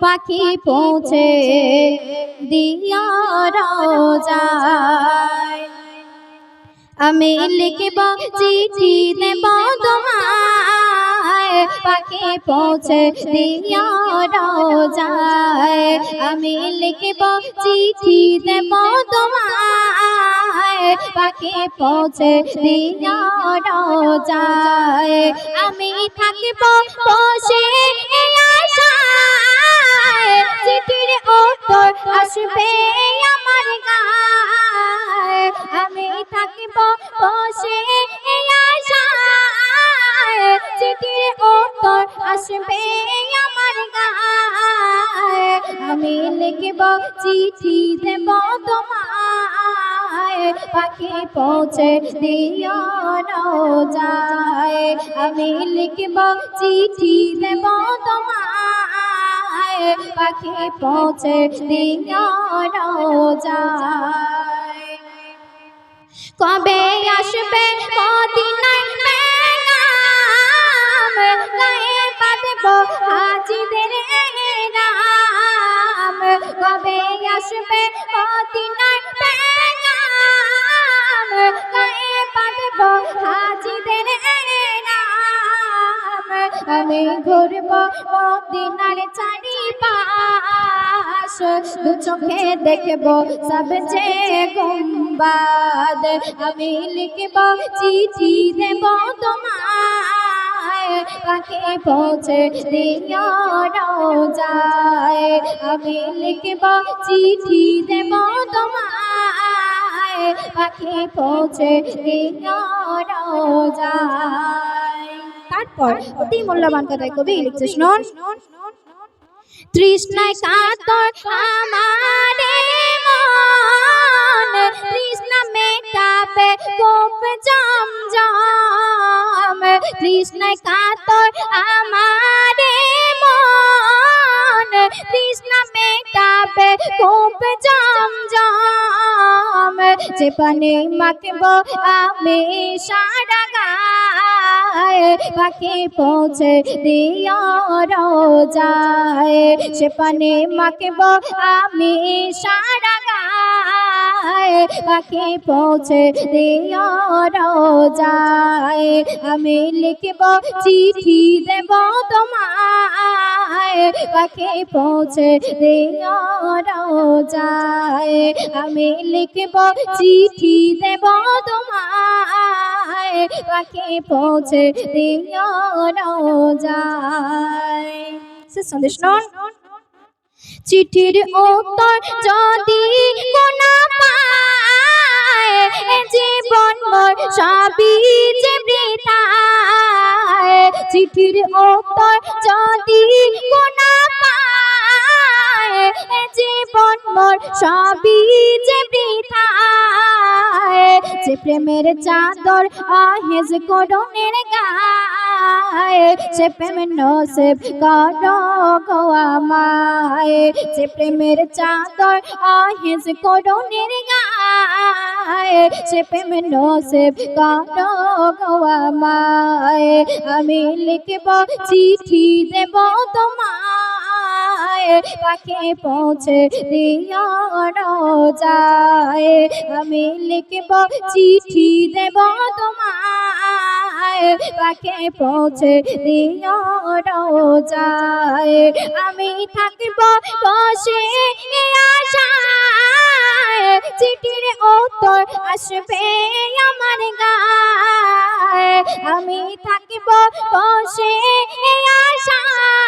পাখি পৌঁছে দিয়া যায় আমি লিখব চিঠি দেব তোমায়। পাখি পৌঁছে দিয়া যায় আমি লিখব চিঠি দেব তোমায়। পাখি পৌঁছে দিয়া যায় আমি থাকিব বসে আশায় চিঠির উত্তর আসবে আমার গায়ে। আমি থাকিব বসে আশায়, চিঠির উত্তর আসবে আমার গায়ে। আমি লিখব, চিঠি দেব তোমায়, পাখি পৌঁছে দিও যায় আমি লিখব, চিঠি দেব তোমায় পাখি পৌঁছে কবে আসবে মদিনায় হাজিদের নাম। কবে আসবে মদিনায় হাজিদের নাম। আমি ঘুরব মদিনার চারি পাশ, দু চোখে দেখব সব যে গুম্বাদ। আমি লিখব, চিঠি দেব তোমায় পাখি পৌঁছে দিও যায় আমি লিখব, চিঠি দেব তোমায় পাখি পৌঁছে দিও যায় তারপর অতি মূল্যবান কথায় কবি লিখছে শুনুন। তৃষ্ণায় কাতর আমারে মন তৃষ্ণা মেটাবে কোপ জম জম তৃষ্ণায় কাতর আমারে মন তৃষ্ণা মেটাবে কোপ জম জম যে পানি আমি সারা গায়ে পাখি পৌঁছে দিও রোজায়। সে পানি আমি সারা গায় পাখি পৌঁছে যায় আমি লিখব, চিঠি দেব তোমায়। পাখি পৌঁছে যায় আমি লিখব, চিঠি দেব তোমায়। পাখি পৌঁছে যায় সন্দেশ চিঠির উত্তর যদি চিঠির উত্তর যদি কোনা পায়, জীবন মোর সবই যে বৃথায় যে প্রেমের চাদর আহেজ করণের গায় সে প্রেমের নসেব করো গো আমায়। যে প্রেমের চাদর আহেজ করণের গায় সে প্রেমের নসেব করো গো আমায়। আমি লিখব, চিঠি দেব তোমায়। পাখি পৌঁছে দিও যায়। আমি লিখব চিঠি দেব তোমায়। পাখি পৌঁছে দিও যায় আমি থাকিব বসে আশায়। চিঠির উত্তর আসবে আমার গায়ে। আমি থাকিব বসে আশায়।